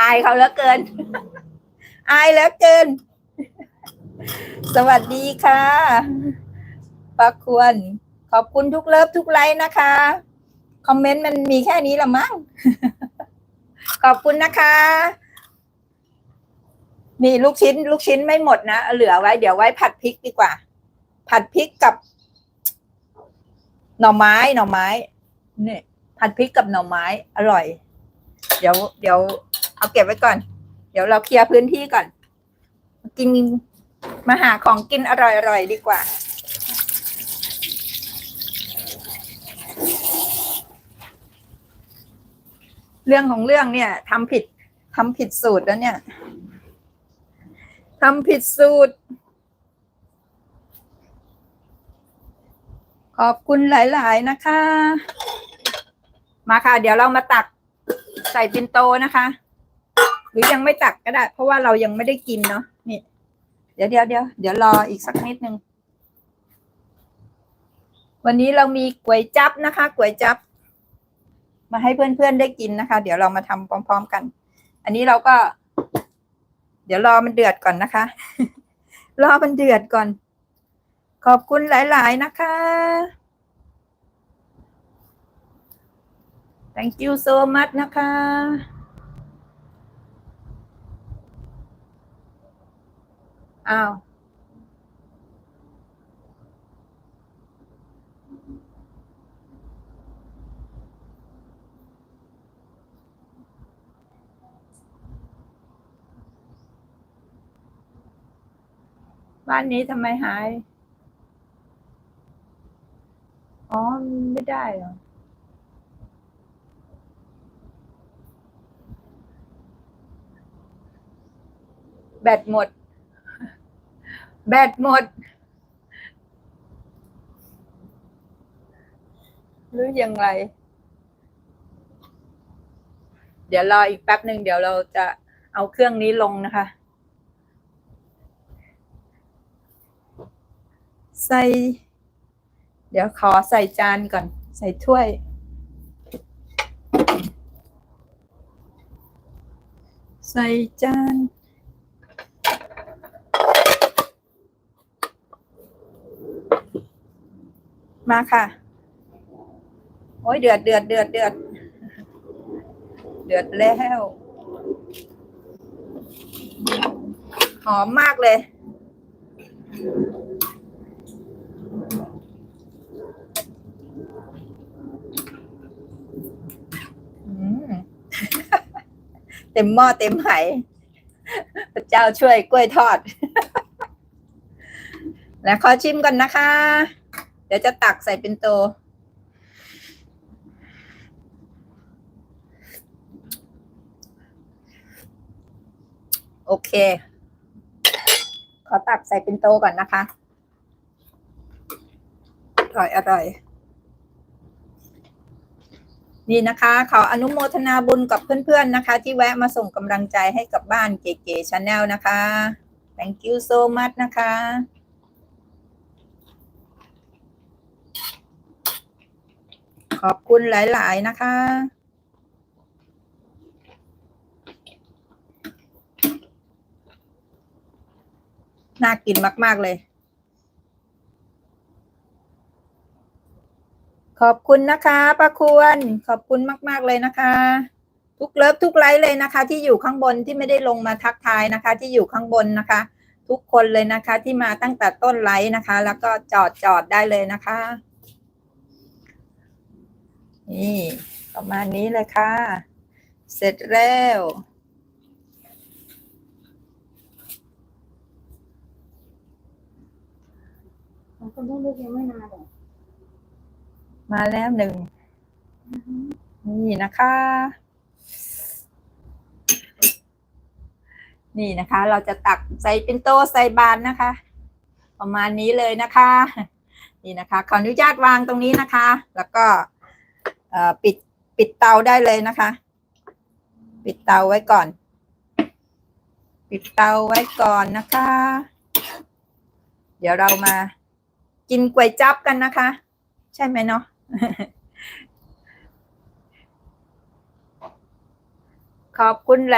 อายเขาเหลือเกิน อายเหลือเกิน สวัสดีค่ะปาควร ขอบคุณทุกเลิฟทุกไลค์นะคะ คอมเมนต์มันมีแค่นี้ละมั้ง ขอบคุณนะคะนี่ลูกชิ้น ลูกชิ้นไม่หมดนะ เหลือไว้ เดี๋ยวไว้ผัดพริกดีกว่า ผัดพริกกับ หน่อไม้ หน่อไม้ เนี่ยผัดพริกกับหน่อไม้ อร่อย เดี๋ยว เดี๋ยว เอาเก็บไว้ก่อน เดี๋ยวเราเคลียร์พื้นที่ก่อน กินมาหาของกินอร่อยๆดีกว่า เรื่องของเรื่องเนี่ยทำผิดทำผิดสูตรแล้วเนี่ยทำผิดสูตร ขอบคุณหลาย ๆ นะคะ มาค่ะ เดี๋ยวเรามาตักใส่ปินโตนะคะ หรือยังไม่ตักก็ได้ เพราะว่าเรายังไม่ได้กินเนาะนี่เดี๋ยวเดี๋ยวเดี๋ยวเดี๋ยวรออีกสักนิดนึงวันนี้เรามีก๋วยจับนะคะก๋วยจับ มาให้เพื่อนๆได้กินนะคะ เดี๋ยวเรามาทำพร้อม ๆกัน อันนี้เราก็ เดี๋ยวรอมันเดือดก่อนนะคะ รอมันเดือดก่อน ขอบคุณหลาย ๆ นะคะ thank you so much นะคะ อ้าว บ้านนี้ทำไมหาย อ๋อ ไม่ได้เหรอ แบตหมด แบตหมด หรือยังไงเดี๋ยวรออีกแป๊บหนึ่งเดี๋ยวเราจะเอาเครื่องนี้ลงนะคะ ใส่ เดี๋ยวขอใส่จานก่อน ใส่ถ้วยใส่จาน มาค่ะ โอ้ยเดือดเดือดเดือดเดือดเดือดแล้วหอมมากเลย เต็มหม้อเต็มไหพระเจ้าช่วยกล้วยทอด แล้วขอชิมก่อนนะคะ เดี๋ยวจะตักใส่เป็นโต โอเค ขอตักใส่เป็นโตก่อนนะคะ อร่อยอร่อย นี่นะคะ ขออนุโมทนาบุญกับเพื่อนๆนะคะ ที่แวะมาส่งกำลังใจให้กับบ้านเก๋ๆชาแนลนะคะ thank you so much นะคะ ขอบคุณหลาย ๆ นะคะ น่ากินมาก ๆ เลย ขอบคุณนะคะป้าควร ขอบคุณมาก ๆ เลยนะคะ ทุกเลิฟทุกไลฟ์เลยนะคะ ที่อยู่ข้างบนที่ไม่ได้ลงมาทักทายนะคะ ที่อยู่ข้างบนนะคะ ทุกคนเลยนะคะ ที่มาตั้งแต่ต้นไลฟ์นะคะ แล้วก็จอดจอดได้เลยนะคะ นี่ ประมาณนี้เลยค่ะ เสร็จแล้วของคุณต้องเลือกยังไม่นานหรอกมาแล้วหนึ่ง นี่นะคะ นี่นะคะ เราจะตักใส่เป็นโตะใส่บานนะคะ ประมาณนี้เลยนะคะ นี่นะคะ ขออนุญาตวางตรงนี้นะคะ แล้วก็เอ่อ ปิดปิดเตาได้เลยนะคะ ปิดเตาไว้ก่อน ปิดเตาไว้ก่อนนะคะ เดี๋ยวเรามากินก๋วยจั๊บกันนะคะ ใช่ไหมเนาะขอบคุณ